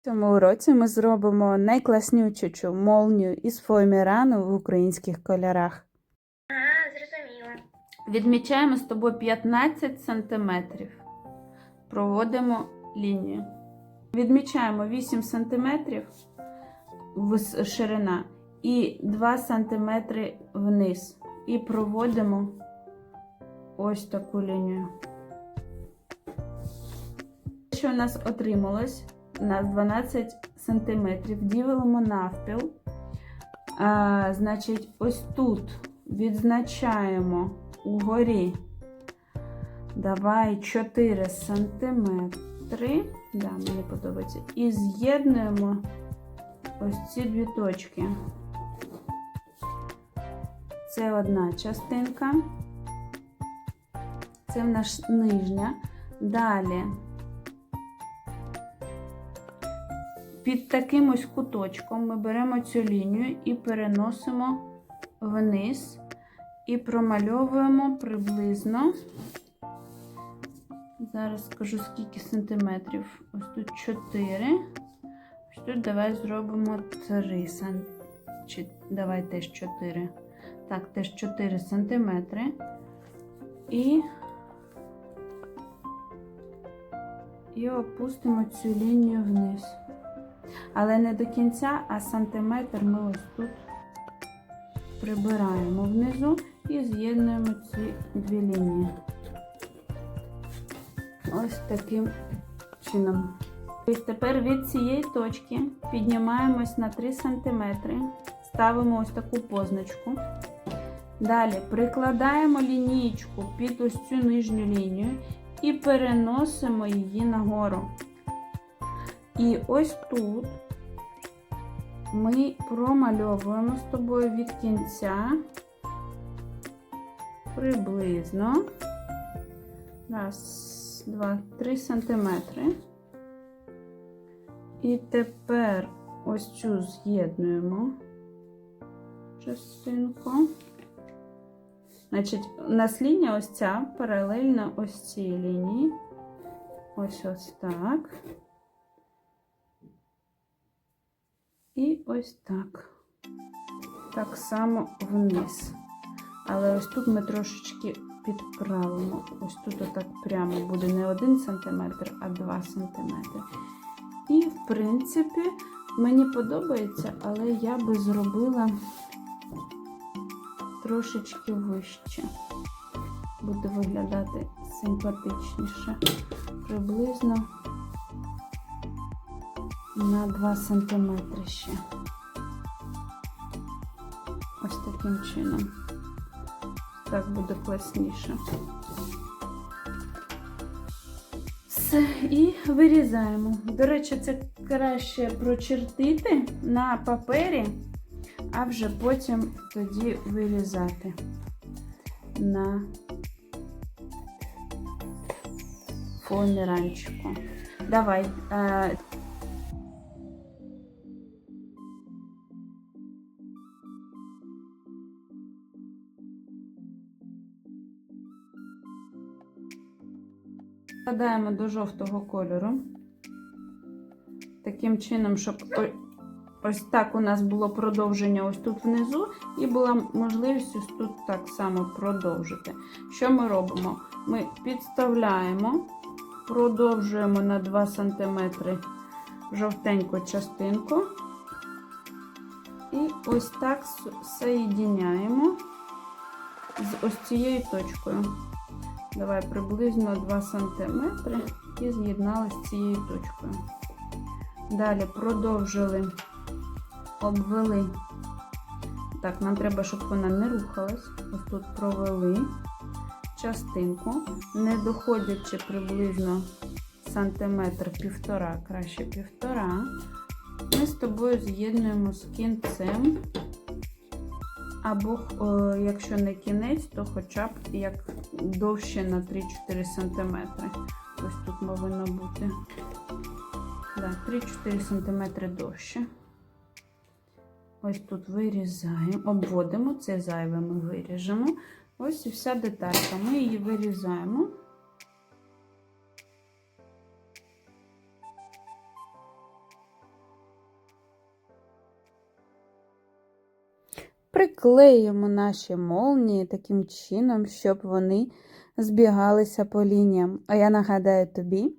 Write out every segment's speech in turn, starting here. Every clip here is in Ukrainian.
В цьому уроці ми зробимо найкласнючу молнію із фоамірану в українських кольорах. Ага, зрозуміла. Відмічаємо з тобою 15 см. Проводимо лінію. Відмічаємо 8 см ширина і 2 см вниз. І проводимо ось таку лінію. Що у нас отрималось? У нас 12 см. Ділимо навпіл. А, значить, ось тут відзначаємо угорі. Давай 4 сантиметри. Да, мені подобається. І з'єднуємо ось ці дві точки. Це одна частинка. Це в нас нижня. Далі під таким ось куточком ми беремо цю лінію і переносимо вниз і промальовуємо приблизно. Зараз скажу скільки сантиметрів. Ось тут 4. Ось тут давай зробимо 3 см. Чи давай теж 4. Так, теж 4 сантиметри. І, і опустимо цю лінію вниз. Але не до кінця, а сантиметр ми ось тут прибираємо внизу і з'єднуємо ці дві лінії. Ось таким чином. І тепер від цієї точки піднімаємось на 3 см, ставимо ось таку позначку. Далі прикладаємо лінійку під ось цю нижню лінію і переносимо її нагору. І ось тут ми промальовуємо з тобою від кінця приблизно раз, два, три сантиметри. І тепер ось цю з'єднуємо частинку. Значить, у нас лінія ось ця паралельна ось цій лінії. Ось ось так. І ось так. Так само вниз. Але ось тут ми трошечки підправимо. Ось тут отак прямо буде не 1 см, а 2 см. І, в принципі, мені подобається, але я би зробила трошечки вище. Буде виглядати симпатичніше. Приблизно на 2 см ще. Ось таким чином. Так буде класніше. Все, і вирізаємо. До речі, це краще прочертити на папері, а вже потім тоді вирізати на фоні ранчику. Давай. Вкладаємо до жовтого кольору. Таким чином, щоб ось так у нас було продовження ось тут внизу, і була можливість ось тут так само продовжити. Що ми робимо? Ми підставляємо, продовжуємо на 2 см жовтеньку частинку. І ось так соєдиняємо з ось цією точкою. Давай приблизно 2 см і з'єднали з цією точкою. Далі продовжили, обвели. Так, нам треба, щоб вона не рухалась. Ось тут провели частинку, не доходячи приблизно сантиметр півтора, краще півтора. Ми з тобою з'єднуємо з кінцем. Або, о, якщо не кінець, то хоча б як довше на 3-4 см. Ось тут повинно бути. Да, 3-4 см довше. Ось тут вирізаємо, обводимо, це зайве ми виріжемо. Ось і вся деталька. Ми її вирізаємо. Приклеюємо наші молнії таким чином, щоб вони збігалися по лініям. А я нагадаю тобі,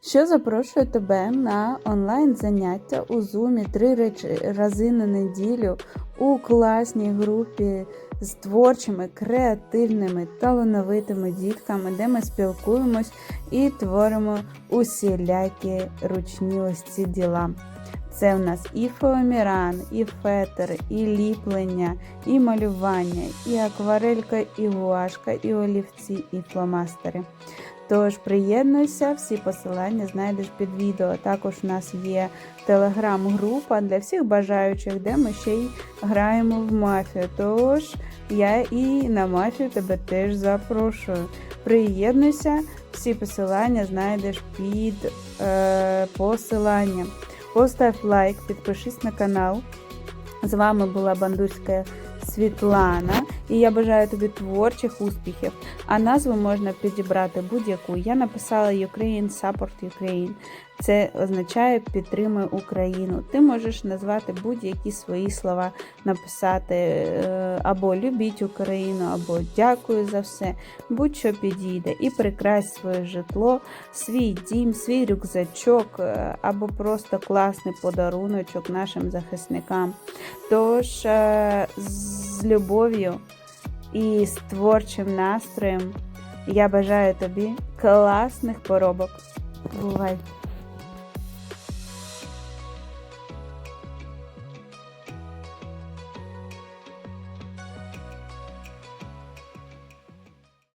що запрошую тебе на онлайн заняття у Zoom три рази на неділю у класній групі з творчими, креативними, талановитими дітками, де ми спілкуємось і творимо усілякі ручні ось ці діла. Це в нас і фоаміран, і фетр, і ліплення, і малювання, і акварелька, і гуашка, і олівці, і фломастери. Тож приєднуйся, всі посилання знайдеш під відео. Також у нас є телеграм-група для всіх бажаючих, де ми ще й граємо в мафію. Тож я і на мафію тебе теж запрошую. Приєднуйся, всі посилання знайдеш під е, посиланням. Постав лайк, підпишись на канал. З вами була Бандурська Світлана, і я бажаю тобі творчих успіхів. А назву можна підібрати будь-яку. Я написала Ukraine Support Ukraine. Це означає підтримуй Україну. Ти можеш назвати будь-які свої слова, написати е, або любіть Україну, або дякую за все. Будь-що підійде. І прикрась своє житло, свій дім, свій рюкзачок, е, або просто класний подаруночок нашим захисникам. Тож е, з любов'ю і з творчим настроєм я бажаю тобі класних поробок. Бувай!